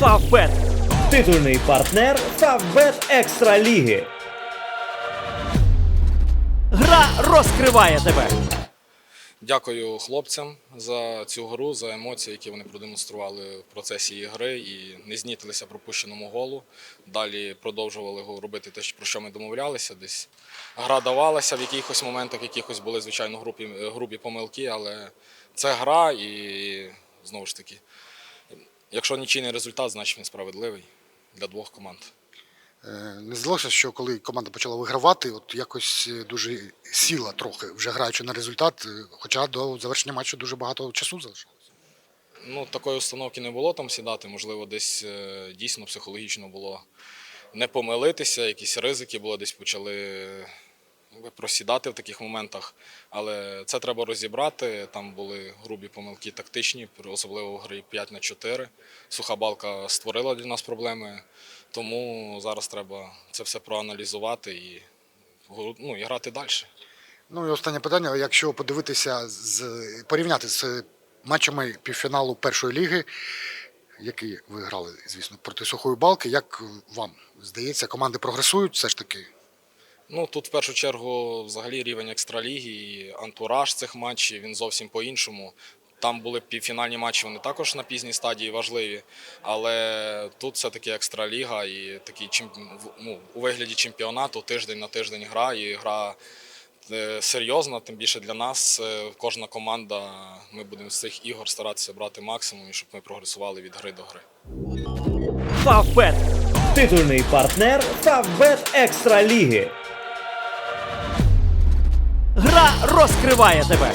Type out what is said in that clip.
Фавбет. Титульний партнер Фавбет Екстра Ліги. Гра розкриває тебе. Дякую хлопцям за цю гру, за емоції, які вони продемонстрували в процесі ігри і не знітилися пропущеному голу. Далі продовжували робити те, про що ми домовлялися. Десь гра давалася в якихось моментах, якихось були, звичайно, грубі, грубі помилки, але це гра і знову ж таки, якщо нічийний результат, значить він справедливий для двох команд. Е, Не здалося, що коли команда почала вигравати, от якось е, дуже сіла трохи, вже граючи на результат, е, хоча до завершення матчу дуже багато часу залишалося. Ну, такої установки не було там сідати. Можливо, десь дійсно психологічно було не помилитися, якісь ризики були, десь почали просідати в таких моментах. Але це треба розібрати. Там були грубі помилки тактичні, особливо в грі 5 на 4. Суха балка створила для нас проблеми. Тому зараз треба це все проаналізувати і, ну, і грати далі. Ну і останнє питання: якщо подивитися з порівняти з матчами півфіналу першої ліги, які ви грали, звісно, проти сухої балки, як вам здається, команди прогресують все ж таки? Ну тут в першу чергу взагалі рівень екстраліги і антураж цих матчів він зовсім по-іншому. Там були півфінальні матчі, вони також на пізній стадії важливі, але тут все-таки екстраліга і такий ну, у вигляді чемпіонату тиждень на тиждень гра і гра е, серйозна, тим більше для нас. Е, Кожна команда, ми будемо з цих ігор старатися брати максимум, щоб ми прогресували від гри до гри. Фавбет. Титульний партнер Фавбет Екстра Ліги. Гра розкриває тебе.